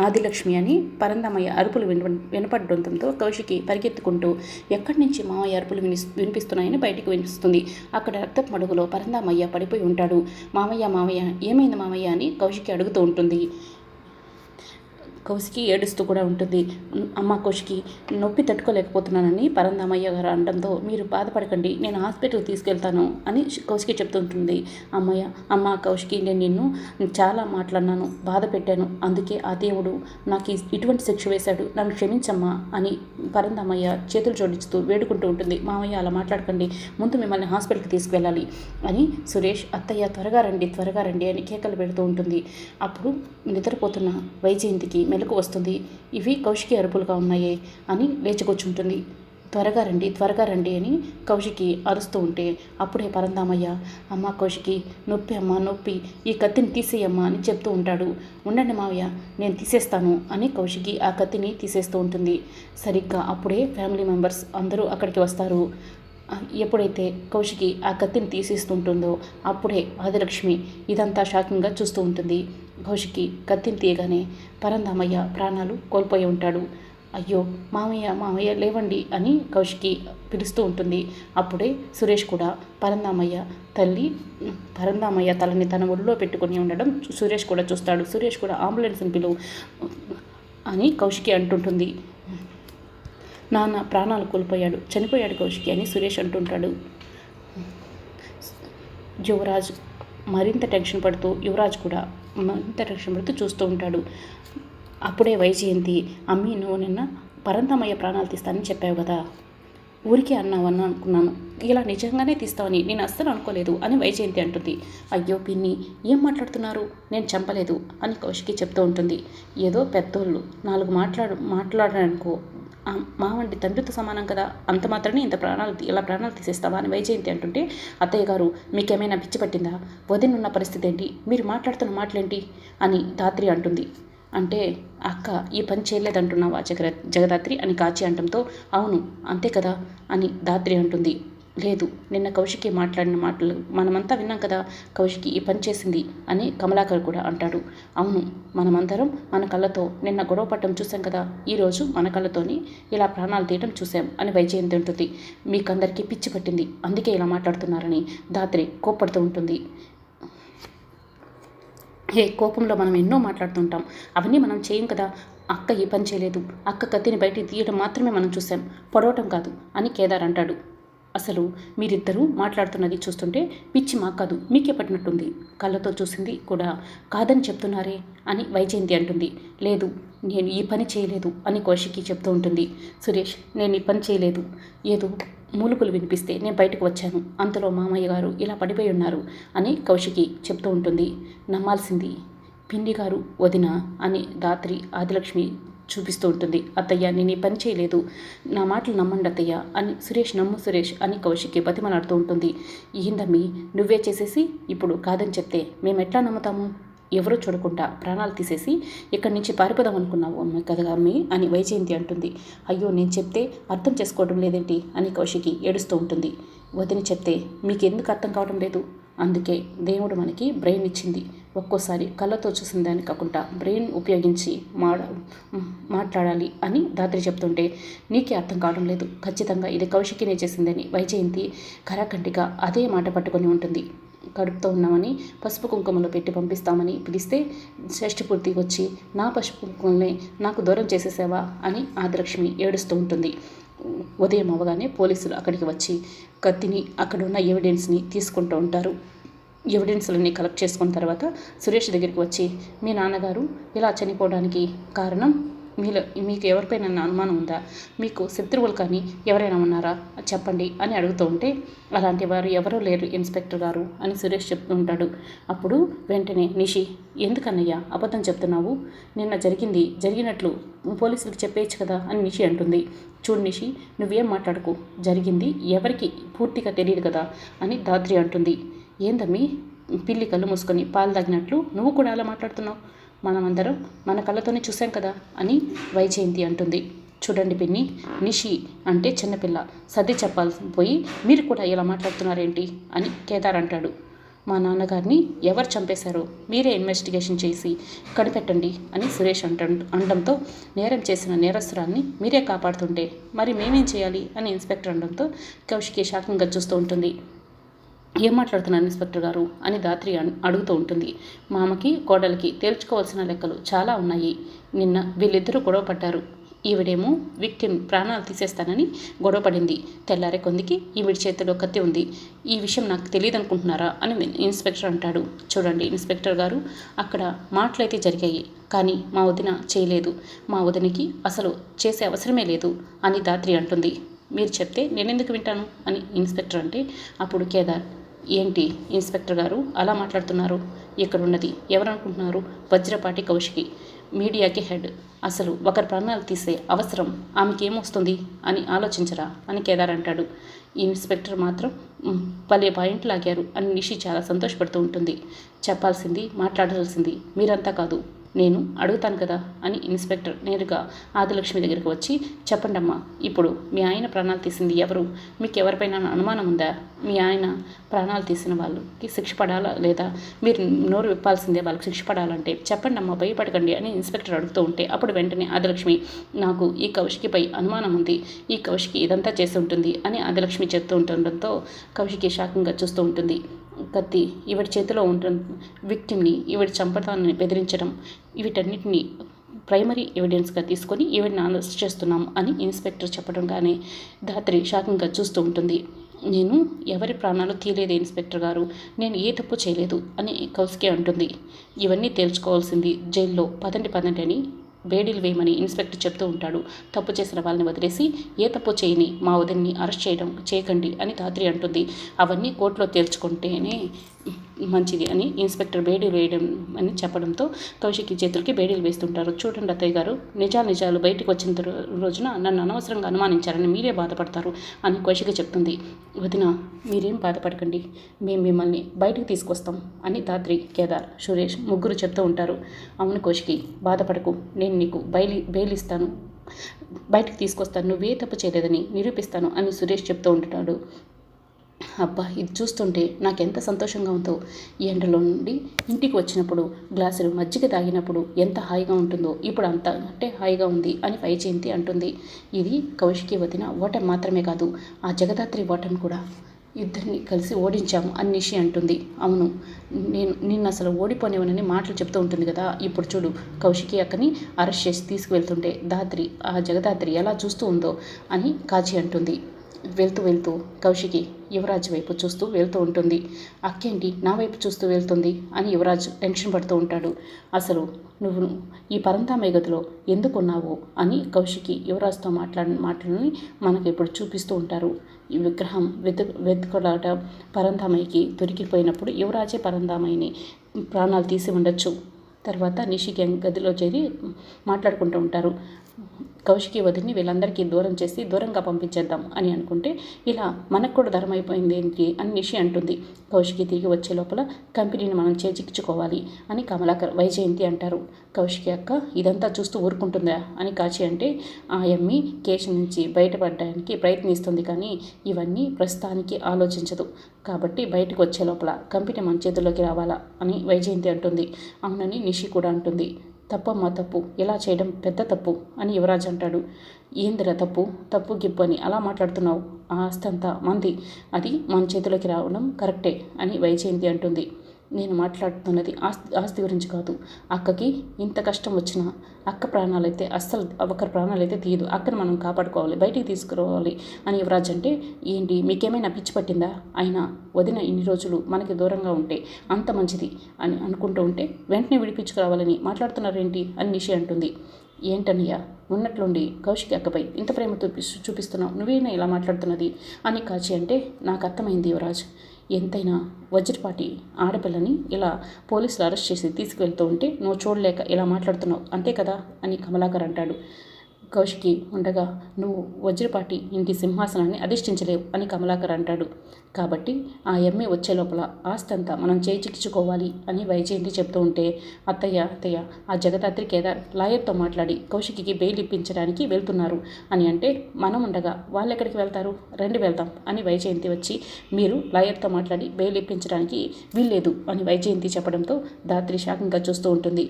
ఆదిలక్ష్మి అని పరందమయ్య అరుపులు విన వినపడడంతో కౌశికి పరిగెత్తుకుంటూ ఎక్కడి నుంచి మామయ్య అరుపులు విని వినిపిస్తున్నాయని బయటికి వినిపిస్తుంది. అక్కడ రక్తపు మడుగులో పరందామయ్య పడిపోయి ఉంటాడు. మామయ్య మామయ్య ఏమైంది మామయ్య అని కౌశికి అడుగుతూ ఉంటుంది. కౌశికి ఏడుస్తూ కూడా ఉంటుంది. అమ్మ కౌశికి నొప్పి తట్టుకోలేకపోతున్నానని పరందామయ్య గారు అనడంతో మీరు బాధపడకండి నేను హాస్పిటల్కి తీసుకెళ్తాను అని కౌశికి చెప్తుంటుంది. అమ్మయ్య అమ్మ కౌశికి నేను నిన్ను చాలా మాట్లాడినాను బాధ పెట్టాను అందుకే ఆ దేవుడు నాకు ఇటువంటి శిక్ష వేశాడు నన్ను క్షమించమ్మా అని పరందామయ్య చేతులు జోడిస్తూ వేడుకుంటూ ఉంటుంది. మామయ్య అలా మాట్లాడకండి ముందు మిమ్మల్ని హాస్పిటల్కి తీసుకువెళ్ళాలి అని సురేష్ అత్తయ్య త్వరగా రండి త్వరగా రండి అని కేకలు పెడుతూ ఉంటుంది. అప్పుడు నిద్రపోతున్న వైజయంతికి మెలకు వస్తుంది. ఇవి కౌశికి అరుపులుగా ఉన్నాయే అని లేచికొచ్చుంటుంది త్వరగా రండి త్వరగా రండి అని కౌశికి అరుస్తూ ఉంటే అప్పుడే పరందామయ్య అమ్మ కౌశికి నొప్పి అమ్మ నొప్పి ఈ కత్తిని తీసేయమ్మా అని చెప్తూ ఉంటాడు. ఉండండి మావయ్య నేను తీసేస్తాను అని కౌశికి ఆ కత్తిని తీసేస్తూ ఉంటుంది. సరిగ్గా అప్పుడే ఫ్యామిలీ మెంబర్స్ అందరూ అక్కడికి వస్తారు. ఎప్పుడైతే కౌశికి ఆ కత్తిని తీసేస్తుంటుందో అప్పుడే ఆదిలక్ష్మి ఇదంతా షాకింగ్గా చూస్తూ ఉంటుంది. కౌశికి కత్తిని తీయగానే పరంధామయ్య ప్రాణాలు కోల్పోయి ఉంటాడు. అయ్యో మామయ్య మామయ్య లేవండి అని కౌశికి పిలుస్తూ ఉంటుంది. అప్పుడే సురేష్ కూడా పరందామయ్య తల్లి పరందామయ్య తలని తన ఒడిలో పెట్టుకొని ఉండడం సురేష్ కూడా చూస్తాడు. సురేష్ కూడా అంబులెన్స్ని పిలువు అని కౌశికి అంటుంటుంది. నాన్న ప్రాణాలు కోల్పోయాడు. చనిపోయాడు కౌశికి అని సురేష్ అంటుంటాడు. యువరాజ్ మరింత టెన్షన్ పడుతూ యువరాజ్ కూడా మరింత టెన్షన్ పడుతూ చూస్తూ ఉంటాడు. అప్పుడే వైజయంతి అమ్మి నువ్వు నిన్న పరంతమయ్య ప్రాణాలు తీస్తానని చెప్పావు కదా. ఊరికే అన్నావు అన్న అనుకున్నాను. ఇలా నిజంగానే తీస్తావని నేను అస్సలు అనుకోలేదు అని వైజయంతి అంటుంది. అయ్యో పిన్ని ఏం మాట్లాడుతున్నారు? నేను చంపలేదు అని కౌశికి చెప్తూ ఉంటుంది. ఏదో పెద్దోళ్ళు నాలుగు మాట్లాడు మాట్లాడారనుకో మా వంటి తండ్రితో సమానం కదా? అంత మాత్రమే ఇంత ప్రాణాలు ఇలా ప్రాణాలు తీసేస్తావా అని వైజయంతి అంటుంటే అత్తయ్య గారు మీకేమైనా పిచ్చి పట్టిందా? వదినున్న పరిస్థితి ఏంటి మీరు మాట్లాడుతున్న మాటలేంటి? అని ధాత్రి అంటుంది. అంటే అక్క ఈ పని చేయలేదంటున్నావా జగ జగదాత్రి? అని కాచి అంటంతో అవును అంతే కదా? అని దాత్రి అంటుంది. లేదు నిన్న కౌశికి మాట్లాడిన మాటలు మనమంతా విన్నాం కదా కౌశికి ఈ పని చేసింది అని కమలాకర్ కూడా అంటాడు. అవును మనమందరం మన కళ్ళతో నిన్న గొడవ పడటం చూసాం కదా ఈరోజు మన కళ్ళతోని ఇలా ప్రాణాలు తీయటం చూసాం అని వైజయంతి ఉంటుంది మీకందరికీ పిచ్చి పట్టింది అందుకే ఇలా మాట్లాడుతున్నారని దాత్రి కోప్పడుతూ ఉంటుంది. ఏ కోపంలో మనం ఎన్నో మాట్లాడుతుంటాం అవన్నీ మనం చేయం కదా అక్క ఈ పని చేయలేదు అక్క కత్తిని బయటికి తీయడం మాత్రమే మనం చూసాం పొడవటం కాదు అని కేదార్ అంటాడు. అసలు మీరిద్దరూ మాట్లాడుతున్నది చూస్తుంటే పిచ్చి మా కాదు మీకే పట్టినట్టుంది. కళ్ళతో చూసింది కూడా కాదని చెప్తున్నారే అని వైజయంతి అంటుంది. లేదు నేను ఈ పని చేయలేదు అని కౌశికి చెప్తూ ఉంటుంది. సురేష్ నేను ఈ పని చేయలేదు. ఏదో మూలుగులు వినిపిస్తే నేను బయటకు వచ్చాను. అంతలో మామయ్య గారు ఇలా పడిపోయి ఉన్నారు అని కౌశికి చెప్తూ ఉంటుంది. నమ్మాల్సింది. పిండి గారు వదిన అని రాత్రి ఆదిలక్ష్మి చూపిస్తూ ఉంటుంది. అత్తయ్య నేను ఈ పని చేయలేదు. నా మాటలు నమ్మండి అత్తయ్య అని సురేష్ నమ్ము సురేష్ అని కౌశిక్కి బతిమలాడుతూ ఉంటుంది. ఏందమ్మి నువ్వే చేసేసి? ఇప్పుడు కాదని చెప్తే మేము ఎట్లా నమ్ముతాము? ఎవరో చూడకుండా ప్రాణాలు తీసేసి ఇక్కడి నుంచి పారిపోదాం అనుకున్నావు అమ్మ కదా అమ్మి అని వైజయంతి అంటుంది. అయ్యో నేను చెప్తే అర్థం చేసుకోవడం లేదేంటి? అని కౌశికి ఏడుస్తూ ఉంటుంది. వదిన చెప్తే మీకు ఎందుకు అర్థం కావడం లేదు? అందుకే దేవుడు మనకి బ్రెయిన్ ఇచ్చింది. ఒక్కోసారి కళ్ళతో చూసిన దాన్ని కాకుండా బ్రెయిన్ ఉపయోగించి మాడ మాట్లాడాలి అని దాత్రి చెప్తుంటే నీకే అర్థం కావడం లేదు. ఖచ్చితంగా ఇది కౌశికినే చేసిందని వైజయంతి కరాకంటిగా అదే మాట పట్టుకొని ఉంటుంది. కడుపుతో ఉన్నామని పసుపు కుంకుమలో పెట్టి పంపిస్తామని పిలిస్తే షష్ఠపూర్తి వచ్చి నా పసుపు కుంకుమల్ని నాకు దూరం చేసేసావా? అని ఆదిలక్ష్మి ఏడుస్తూ ఉంటుంది. ఉదయం అవగానే పోలీసులు అక్కడికి వచ్చి కత్తిని అక్కడ ఉన్న ఎవిడెన్స్ని తీసుకుంటూ ఉంటారు. ఎవిడెన్స్లన్నీ కలెక్ట్ చేసుకున్న తర్వాత సురేష్ దగ్గరికి వచ్చి మీ నాన్నగారు ఇలా చనిపోవడానికి కారణం? మీలో మీకు ఎవరిపైన అనుమానం ఉందా? మీకు శత్రువులు కానీ ఎవరైనా ఉన్నారా? చెప్పండి అని అడుగుతూ ఉంటే అలాంటి వారు ఎవరూ లేరు ఇన్స్పెక్టర్ గారు అని సురేష్ చెప్తూ ఉంటాడు. అప్పుడు వెంటనే నిషి ఎందుకన్నయ్యా అబద్ధం చెప్తున్నావు? నిన్న జరిగింది జరిగినట్లు పోలీసులకు చెప్పేయచ్చు కదా అని నిషి అంటుంది. చూడు నిషి నువ్వేం మాట్లాడకు జరిగింది ఎవరికి పూర్తిగా తెలియదు కదా అని దాద్రి అంటుంది. ఏందమ్మి పిల్లి కళ్ళు మూసుకొని పాలు తాగినట్లు నువ్వు కూడా అలా మాట్లాడుతున్నావు. మనమందరం మన కళ్ళతోనే చూసాం కదా అని వైజయంతి అంటుంది. చూడండి పిన్ని నిషి అంటే చిన్నపిల్ల. సర్ది చెప్పాల్సి పోయి మీరు కూడా ఇలా మాట్లాడుతున్నారేంటి? అని కేదార్ అంటాడు. మా నాన్నగారిని ఎవరు చంపేశారో మీరే ఇన్వెస్టిగేషన్ చేసి కనిపెట్టండి అని సురేష్ అంట అనడంతో నేరం చేసిన నేరస్తురాన్ని మీరే కాపాడుతుంటే మరి మేమేం చేయాలి? అని ఇన్స్పెక్టర్ అనడంతో కౌశికి షాకింగ్గా చూస్తూ ఉంటుంది. ఏం మాట్లాడుతున్నారు ఇన్స్పెక్టర్ గారు? అని దాత్రి అడుగుతూ ఉంటుంది. మామకి కోడలికి తేల్చుకోవాల్సిన లెక్కలు చాలా ఉన్నాయి. నిన్న వీళ్ళిద్దరూ గొడవ పడ్డారు. ఈవిడేమో విక్టిమ్ ప్రాణాలు తీసేస్తానని గొడవ పడింది. తెల్లారే కొందికి ఈవిడ చేతిలో కత్తి ఉంది. ఈ విషయం నాకు తెలియదు అనుకుంటున్నారా అని ఇన్స్పెక్టర్ అంటాడు. చూడండి ఇన్స్పెక్టర్ గారు అక్కడ మాటలైతే జరిగాయి కానీ మా వదిన చేయలేదు. మా వదినకి అసలు చేసే అవసరమే లేదు అని దాత్రి అంటుంది. మీరు చెప్తే నేనెందుకు వింటాను? అని ఇన్స్పెక్టర్ అంటే అప్పుడు కేదార్ ఏంటి ఇన్స్పెక్టర్ గారు? అలా మాట్లాడుతున్నారు. ఇక్కడున్నది ఎవరనుకుంటున్నారు? వజ్రపాటి కౌశికి మీడియాకి హెడ్. అసలు ఒకరి ప్రాణాలు తీసే అవసరం ఆమెకేమొస్తుంది? అని ఆలోచించరా? అని కేదార్ అంటాడు ఈ ఇన్స్పెక్టర్ మాత్రం పలే భలే పాయింట్ లాగారు అని నిషి చాలా సంతోషపడుతూ ఉంటుంది. చెప్పాల్సింది మాట్లాడాల్సింది మీరంతా కాదు. నేను అడుగుతాను కదా అని ఇన్స్పెక్టర్ నేరుగా ఆదిలక్ష్మి దగ్గరికి వచ్చి చెప్పండమ్మా ఇప్పుడు మీ ఆయన ప్రాణాలు తీసింది ఎవరు? మీకు ఎవరిపైన అనుమానం ఉందా? మీ ఆయన ప్రాణాలు తీసిన వాళ్ళకి శిక్ష పడాలా లేదా? మీరు నోరు విప్పాల్సిందే వాళ్ళకి శిక్ష పడాలంటే. చెప్పండి అమ్మా భయపడకండి అని ఇన్స్పెక్టర్ అడుగుతూ ఉంటే అప్పుడు వెంటనే ఆదిలక్ష్మి నాకు ఈ కౌశికిపై అనుమానం ఉంది. ఈ కౌశికి ఇదంతా చేసి ఉంటుంది అని ఆదిలక్ష్మి చెప్తూ ఉంటుండడంతో కౌశికి షాకింగ్గా చూస్తూ ఉంటుంది. కత్తి ఈవిడ చేతిలో ఉంటుంది విక్టిమ్ని ఈవిడ చంపడాన్ని బెదిరించడం వీటన్నిటిని ప్రైమరీ ఎవిడెన్స్గా తీసుకొని ఈవిడని అరెస్ట్ చేస్తున్నాం అని ఇన్స్పెక్టర్ చెప్పడంగానే ధాత్రి షాకింగ్గా చూస్తూ ఉంటుంది. నేను ఎవరి ప్రాణాలు తీయలేదు ఇన్స్పెక్టర్ గారు నేను ఏ తప్పు చేయలేదు అని కౌస్కే అంటుంది. ఇవన్నీ తేల్చుకోవాల్సింది జైల్లో పదండి పదండి అని వేడిలు వేయమని ఇన్స్పెక్టర్ చెప్తూ ఉంటాడు. తప్పు చేసిన వాళ్ళని వదిలేసి ఏ తప్పు చేయని మా వదిన్ని అరెస్ట్ చేయడం చేయకండి అని తాత్రి అంటుంది. అవన్నీ కోర్టులో తేల్చుకుంటేనే మంచిది అని ఇన్స్పెక్టర్ బేడీలు వేయడం అని చెప్పడంతో కౌశికి చేతులకి బేడీలు వేస్తుంటారు. చూడండి అత్తయ్య గారు నిజాలు నిజాలు బయటకు వచ్చిన రోజున నన్ను అనవసరంగా అనుమానించారని మీరే బాధపడతారు అని కౌశిక చెప్తుంది. వదిన మీరేం బాధపడకండి. మేము మిమ్మల్ని బయటకు తీసుకొస్తాం అని దాత్రి కేదార్ సురేష్ ముగ్గురు చెప్తూ ఉంటారు. అవును కౌశికి బాధపడకు. నేను నీకు బయలు బెయిలిస్తాను బయటకు తీసుకొస్తాను. నువ్వే తప్పు చేయలేదని నిరూపిస్తాను అని సురేష్ చెప్తూ ఉంటున్నాడు అబ్బా ఇది చూస్తుంటే నాకు ఎంత సంతోషంగా ఉందో. ఈ ఎండలో నుండి ఇంటికి వచ్చినప్పుడు గ్లాసులు మజ్జిగ తాగినప్పుడు ఎంత హాయిగా ఉంటుందో. ఇప్పుడు అంత అంటే హాయిగా ఉంది అని వైజయంతి అంటుంది. ఇది కౌశికి వదిన ఓటమి మాత్రమే కాదు ఆ జగదాత్రి ఓటమి కూడా. ఇద్దరిని కలిసి ఓడించాము అని నిషి అంటుంది. అవును నేను నిన్ను అసలు ఓడిపోనివనని మాటలు చెప్తూ ఉంటుంది కదా. ఇప్పుడు చూడు కౌశికి అక్కని అరెస్ట్ చేసి తీసుకువెళ్తుంటే దాత్రి ఆ జగదాత్రి ఎలా చూస్తూ ఉందో అని కాచి అంటుంది. వెళ్తూ వెళ్తూ కౌశికి యువరాజు వైపు చూస్తూ వెళ్తూ ఉంటుంది. అక్కేంటి? నా వైపు చూస్తూ వెళ్తుంది అని యువరాజు టెన్షన్ పడుతూ ఉంటాడు. అసలు నువ్వు ఈ పరంతామయ్య గదిలో ఎందుకున్నావు అని కౌశికి యువరాజుతో మాట్లాడిన మాటలని మనకి ఇప్పుడు చూపిస్తూ ఉంటారు. ఈ విగ్రహం వెతు వెతుకులాట పరంధామయ్యకి దొరికిపోయినప్పుడు యువరాజే పరంధామయ్యని ప్రాణాలు తీసి ఉండొచ్చు. తర్వాత నిషి గదిలో చేరి మాట్లాడుకుంటూ ఉంటారు. కౌశికి వదిలిని వీళ్ళందరికీ దూరం చేసి దూరంగా పంపించేద్దాం అని అనుకుంటే ఇలా మనకు కూడా ధరం అయిపోయింది ఏంటి అని నిషి అంటుంది. కౌశికి తిరిగి వచ్చే లోపల కంపెనీని మనం చేజిక్కించుకోవాలి అని కమలాకర్ వైజయంతి అంటారు. కౌశికి అక్క ఇదంతా చూస్తూ ఊరుకుంటుందా అని కాచి అంటే ఆ ఎమ్మి కేసు నుంచి బయటపడడానికి ప్రయత్నిస్తుంది కానీ ఇవన్నీ ప్రస్తుతానికి ఆలోచించదు. కాబట్టి బయటకు వచ్చే లోపల కంపెనీ మన చేతుల్లోకి రావాలా అని వైజయంతి అంటుంది. అవునని నిషి కూడా అంటుంది. తప్పమ్మా తప్పు. ఇలా చేయడం పెద్ద తప్పు అని యువరాజ్ అంటాడు. ఏందిరా తప్పు? తప్పు గిప్పు అని. అలా మాట్లాడుతున్నావు. ఆ ఆస్తి అంతా మంది. అది మన చేతిలోకి రావడం కరెక్టే అని వైజయంతి అంటుంది. నేను మాట్లాడుతున్నది ఆస్తి ఆస్తి గురించి కాదు. అక్కకి ఇంత కష్టం వచ్చినా అక్క ప్రాణాలైతే అస్సలు ఒకరి ప్రాణాలైతే తీయదు. అక్కను మనం కాపాడుకోవాలి బయటికి తీసుకురావాలి అని యువరాజ్ అంటే ఏంటి మీకేమైనా పిచ్చి పట్టిందా? అయినా వదిన ఇన్ని రోజులు మనకి దూరంగా ఉంటే అంత మంచిది అని అనుకుంటూ ఉంటే వెంటనే విడిపించుకురావాలని మాట్లాడుతున్నారేంటి? అని నిషి అంటుంది. ఏంటన్నయ్య ఉన్నట్లుండి కౌశికి అక్కపై ఇంత ప్రేమ చూపి చూపిస్తున్నావు. నువ్వేనా ఇలా మాట్లాడుతున్నది? అని కాచి అంటే నాకు అర్థమైంది యువరాజ్. ఎంతైనా వజ్రపాటి ఆడపిల్లని ఇలా పోలీసులు అరెస్ట్ చేసి తీసుకువెళ్తూ ఉంటే నువ్వు చూడలేక ఇలా మాట్లాడుతున్నావు అంతే కదా? అని కమలాకర్ అంటాడు. కౌశికి ఉండగా నువ్వు వజ్రపాటి ఇంటి సింహాసనాన్ని అధిష్ఠించలేవు అని కమలాకర్ అంటాడు. కాబట్టి ఆ ఎమ్మె వచ్చే లోపల ఆస్తంతా మనం చేజిక్కించుకోవాలి అని వైజయంతి చెప్తూ ఉంటే అత్తయ్య అత్తయ్య ఆ జగదాత్రి కేదార్ లాయర్తో మాట్లాడి కౌశికి బెయిల్ ఇప్పించడానికి వెళ్తున్నారు అని అంటే మనం ఉండగా వాళ్ళు ఎక్కడికి వెళ్తారు? రండి వెళ్దాం అని వైజయంతి వచ్చి మీరు లాయర్తో మాట్లాడి బెయిల్ ఇప్పించడానికి వీల్లేదు అని వైజయంతి చెప్పడంతో దాత్రి శాఖంగా చూస్తూ ఉంటుంది.